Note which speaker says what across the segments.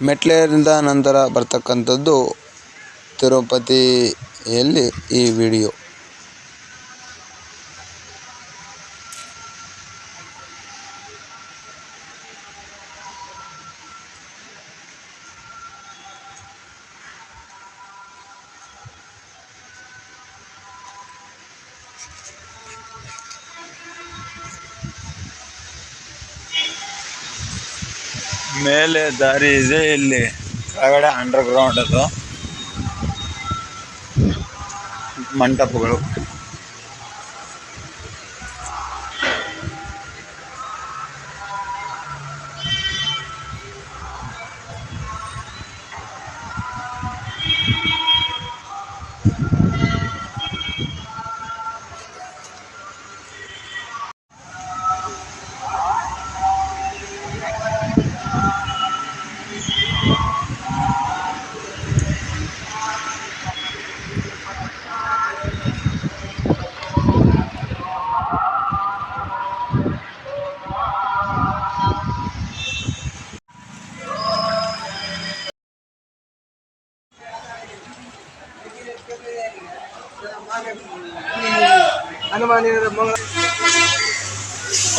Speaker 1: ಮೆಟ್ಲೇರಿಂದ ನಂತರ ಬರ್ತಕ್ಕಂಥದ್ದು ತಿರುಪತಿಯಲ್ಲಿ ಈ ವಿಡಿಯೋ. ದಾರಿ ಇದೆ ಇಲ್ಲಿ ಕೆಳಗಡೆ ಅಂಡರ್ ಗ್ರೌಂಡ್ ಅದು ಮಂಟಪಗಳು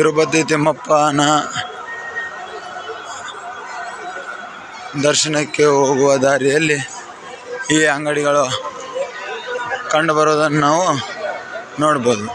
Speaker 1: ತಿರುಪತಿ ತಿಮ್ಮಪ್ಪನ ದರ್ಶನಕ್ಕೆ ಹೋಗುವ ದಾರಿಯಲ್ಲಿ ಈ ಅಂಗಡಿಗಳು ಕಂಡು ಬರುವುದನ್ನು ನಾವು ನೋಡ್ಬೋದು.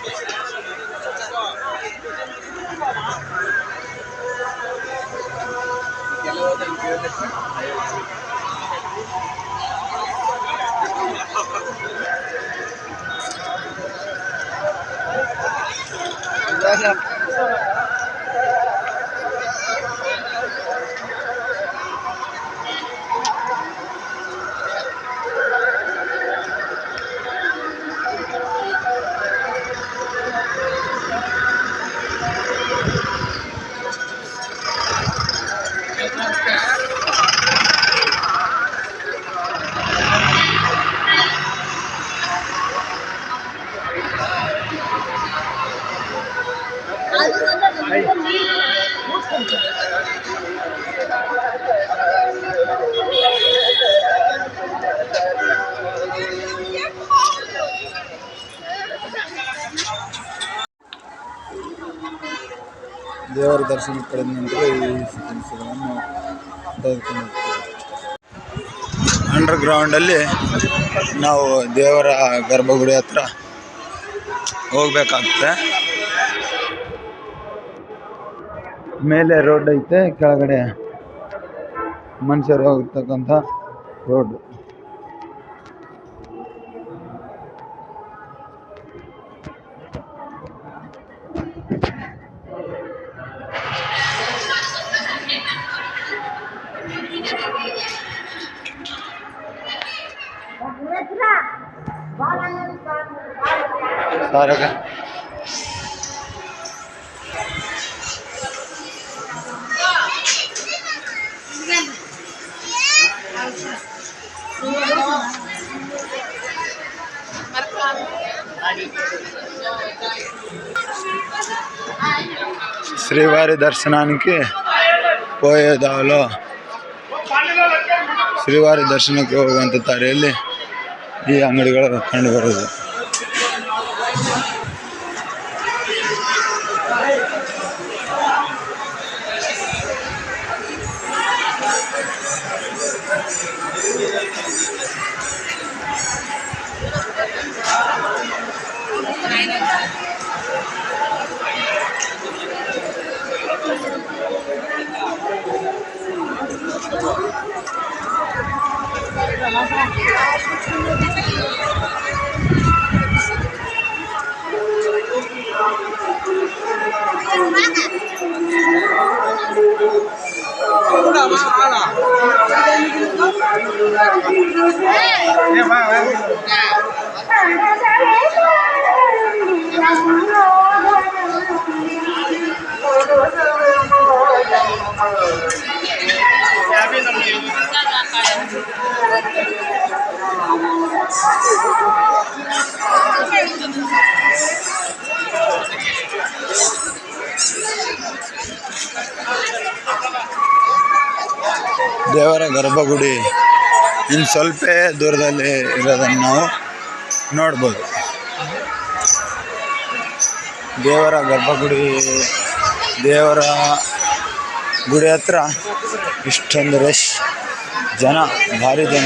Speaker 1: ದೇವರ ದರ್ಶನ ಪಡೆದ ನಂತರ ಈ ಕೆಲಸಗಳನ್ನು ತೆಗೆದುಕೊಂಡು ಅಂಡರ್ ಗ್ರೌಂಡಲ್ಲಿ ನಾವು ದೇವರ ಗರ್ಭಗುಡಿ ಹತ್ರ ಹೋಗ್ಬೇಕಾಗ್ತದೆ ಮೇಲೆ ರೋಡ್ ಐತೆ, ಕೆಳಗಡೆ ಮನುಷ್ಯರು ಹೋಗ್ತಕ್ಕಂಥ ರೋಡ್. ಸಾರಗ శ్రీవారి దర్శనానికి పోయేదాలో ಶ್ರೀವಾರಿ ದರ್ಶನಕ್ಕೆ ಹೋಗುವಂಥ ದಾರಿಯಲ್ಲಿ ಈ ಅಂಗಡಿಗಳು ಕಂಡುಬರುವುದು Thank you. 妈妈了。ದೇವರ ಗರ್ಭಗುಡಿ. ಇನ್ನು ಸ್ವಲ್ಪ ದೂರದಲ್ಲಿ ಇರೋದನ್ನು ನಾವು ನೋಡ್ಬೋದು. ದೇವರ ಗರ್ಭಗುಡಿ, ದೇವರ ಗುಡಿ ಹತ್ರ ಇಷ್ಟೊಂದು ರಶ್, ಜನ ಭಾರಿ ಜನ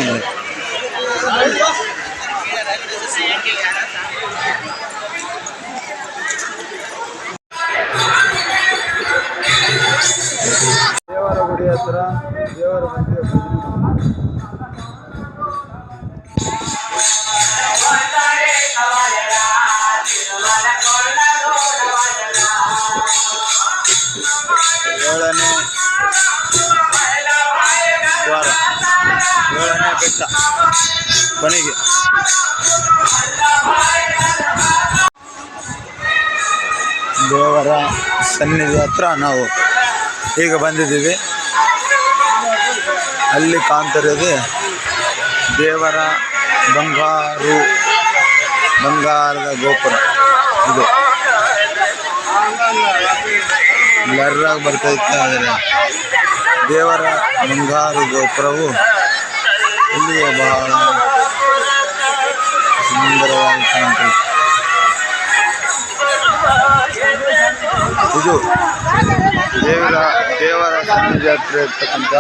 Speaker 1: ಕೊನೆಗೆ. ದೇವರ ಸನ್ನಿಧಿ ಹತ್ರ ನಾವು ಈಗ ಬಂದಿದ್ದೀವಿ. ಅಲ್ಲಿ ಕಾಣ್ತಿರೋದು ದೇವರ ಬಂಗಾರು, ಬಂಗಾರದ ಗೋಪುರ ಇದು. ಬ್ಲರ್ರಾಗಿ ಬರ್ತೈತೆ ಆದರೆ ದೇವರ ಬಂಗಾರು ಗೋಪುರವು ಇಲ್ಲಿಗೆ ಬಹಳ ಸುಂದರವಾಗಿ ಇದು ದೇವರ ದೇವರ ಹತ್ರ ಇರ್ತಕ್ಕಂಥ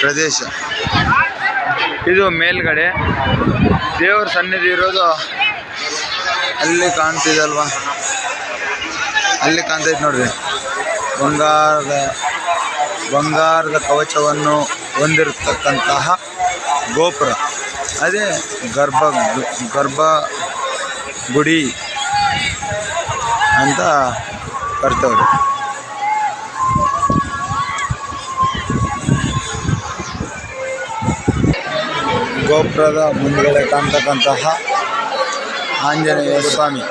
Speaker 1: ಪ್ರದೇಶ. ಇದು ಮೇಲ್ಗಡೆ. ದೇವರ ಸನ್ನಿಧಿ ಇರೋದು ಅಲ್ಲಿ ಕಾಣ್ತಿದಲ್ವಾ? ಅಲ್ಲಿ ಕಾಣ್ತೈತೆ ನೋಡ್ರಿ. ಬಂಗಾರದ ಬಂಗಾರದ ಕವಚವನ್ನು ಹೊಂದಿರತಕ್ಕಂತಹ ಗೋಪುರ. ಅದೇ ಗರ್ಭ ಗರ್ಭ ಗುಡಿ ಅಂತ ಕರ್ತವ್ರು. ಗೋಪುರದ ಮುಂದ್ಗಡೆ ಕಾಣ್ತಕ್ಕಂತಹ ಆಂಜನೇಯ ಸ್ವಾಮಿ.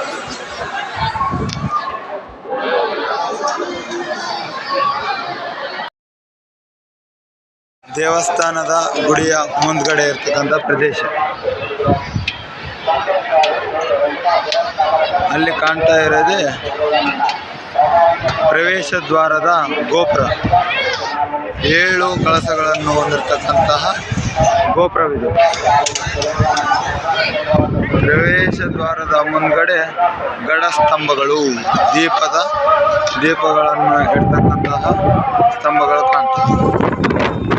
Speaker 1: ದೇವಸ್ಥಾನದ ಗುಡಿಯ ಮುಂದ್ಗಡೆ ಇರ್ತಕ್ಕಂಥ ಪ್ರದೇಶ. ಅಲ್ಲಿ ಕಾಣ್ತಾ ಇರೋದೇ ಪ್ರವೇಶ ದ್ವಾರದ ಗೋಪುರ. ಏಳು ಕಳಸಗಳನ್ನು ಹೊಂದಿರತಕ್ಕಂತಹ ಗೋಪುರವಿದೆ. ಪ್ರವೇಶ ದ್ವಾರದ ಮುಂದ್ಗಡೆ ಗಡಸ್ತಂಭಗಳು, ದೀಪದ ದೀಪಗಳನ್ನು ಇಡ್ತಕ್ಕಂತಹ ಸ್ತಂಭಗಳು ಕಾಣ್ತವೆ.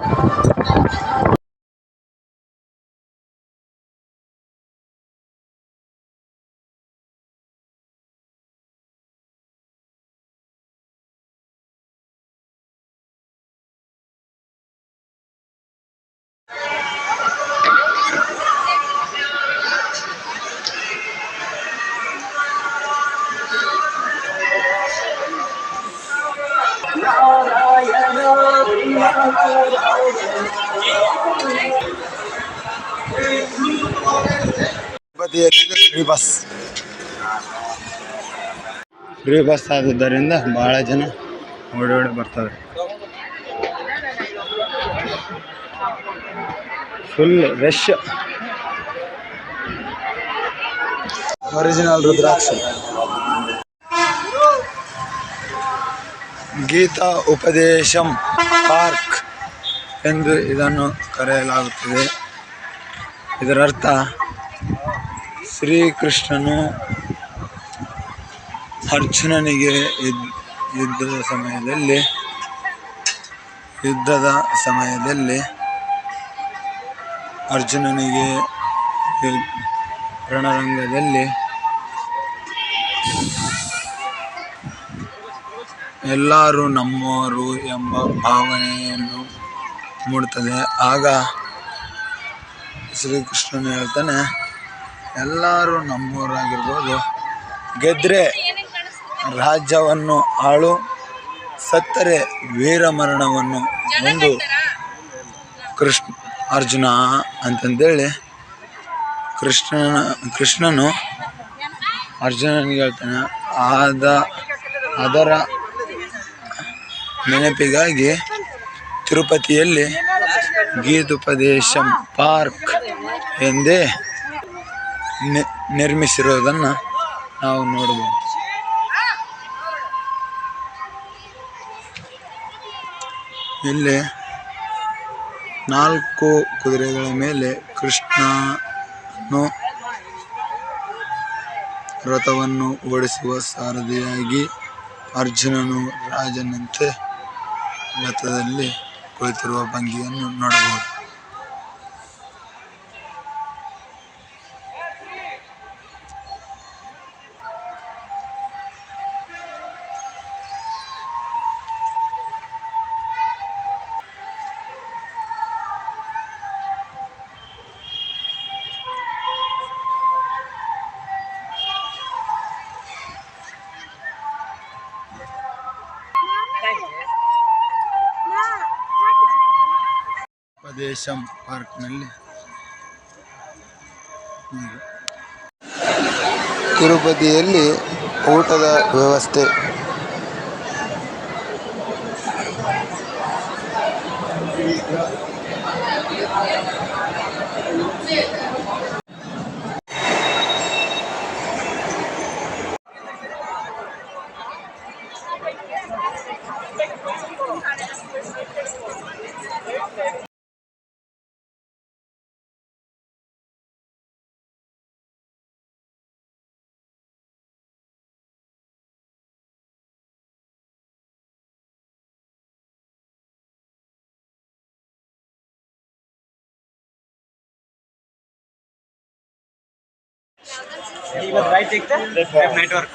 Speaker 1: ಫ್ರೀ ಬಸ್ ಫ್ರೀ ಬಸ್ ಭಾಳ ಜನ ಓಡಾಡಿ ಬರ್ತಾರೆ. Full rush original rudraksha Gita Upadesham park ಎಂದು ಇದನ್ನು ಕರೆಯಲಾಗುತ್ತದೆ. ಇದರರ್ಥ ಶ್ರೀಕೃಷ್ಣನು ಅರ್ಜುನನಿಗೆ ಯುದ್ ಯುದ್ಧದ ಸಮಯದಲ್ಲಿ ಯುದ್ಧದ ಸಮಯದಲ್ಲಿ ಅರ್ಜುನನಿಗೆ ರಣರಂಗದಲ್ಲಿ ಎಲ್ಲರೂ ನಮ್ಮವರು ಎಂಬ ಭಾವನೆಯನ್ನು ಮೂಡುತ್ತದೆ. ಆಗ ಶ್ರೀಕೃಷ್ಣನು ಹೇಳ್ತಾನೆ ಎಲ್ಲರೂ ನಮ್ಮವರಾಗಿರ್ಬೋದು ಗೆದ್ರೆ ರಾಜ್ಯವನ್ನು ಆಳು, ಸತ್ತರೆ ವೀರಮರಣವನ್ನು ಒಂದು ಕೃಷ್ಣ, ಅರ್ಜುನ ಅಂತಂದೇಳಿ ಕೃಷ್ಣನ, ಕೃಷ್ಣನು ಅರ್ಜುನನಿಗೆ ಹೇಳ್ತಾನೆ, ಆದ, ಅದರ ನೆನಪಿಗಾಗಿ ತಿರುಪತಿಯಲ್ಲಿ ಗೀತೋಪದೇಶಂ ಪಾರ್ಕ್ ಎಂದೇ ನಿ- ನಿರ್ಮಿಸಿರೋದನ್ನು ನಾವು ನೋಡಬಹುದು ಇಲ್ಲಿ ನಾಲ್ಕು ಕುದುರೆಗಳ ಮೇಲೆ ಕೃಷ್ಣನು ರಥವನ್ನು ಓಡಿಸುವ ಸಾರಥಿಯಾಗಿ ಅರ್ಜುನನು ರಾಜನಂತೆ ರಥದಲ್ಲಿ ಕುಳಿತಿರುವ ಭಂಗಿಯನ್ನು ನೋಡಬಹುದು. ಪಾರ್ಕ್ನಲ್ಲಿ ನಲ್ಲಿ ತಿರುಪತಿಯಲ್ಲಿ ಊಟದ ವ್ಯವಸ್ಥೆ
Speaker 2: ಇವತ್ತು right ಸಿಗ್ತೆ network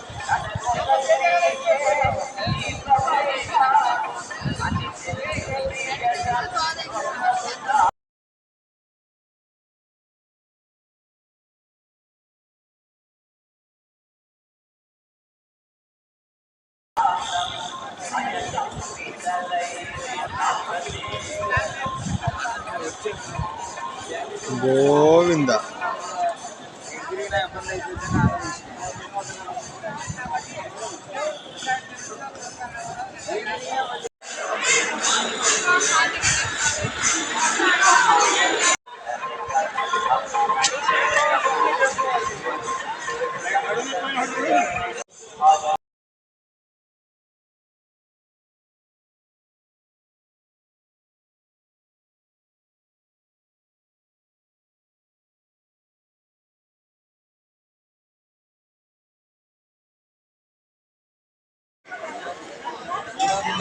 Speaker 2: Govinda. Sip,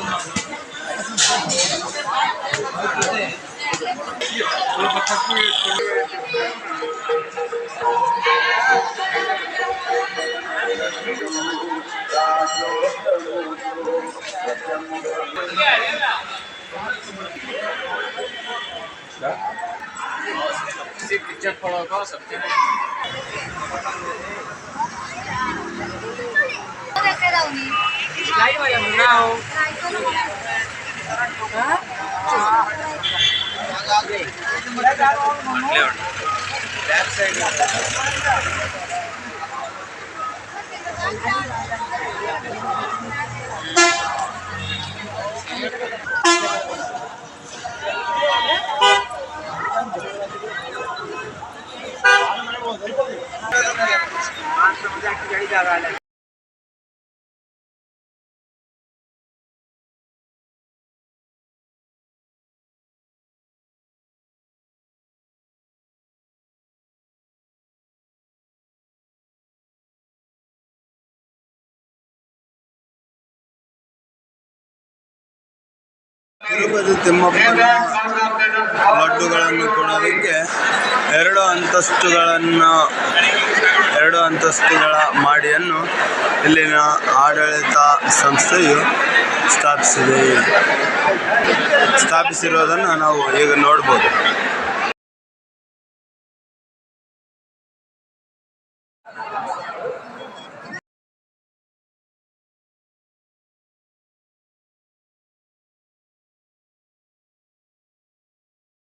Speaker 2: kejar kalau kau sebetulnya. daw ni. Layo ay ang daw. Ha? Left side.
Speaker 1: ಜಾಸ್ತಿ ಜಾಗ ತಿರುಪತಿ ತಿಮ್ಮಪ್ಪನ ಲಡ್ಡುಗಳನ್ನು ಕೊಡೋದಕ್ಕೆ ಎರಡು ಅಂತಸ್ತುಗಳನ್ನು, ಎರಡು ಅಂತಸ್ತುಗಳ ಮಾಡಿಯನ್ನು ಇಲ್ಲಿನ ಆಡಳಿತ ಸಂಸ್ಥೆಯು ಸ್ಥಾಪಿಸಿದೆ. ಸ್ಥಾಪಿಸಿರೋದನ್ನು ನಾವು ಈಗ ನೋಡ್ಬೋದು.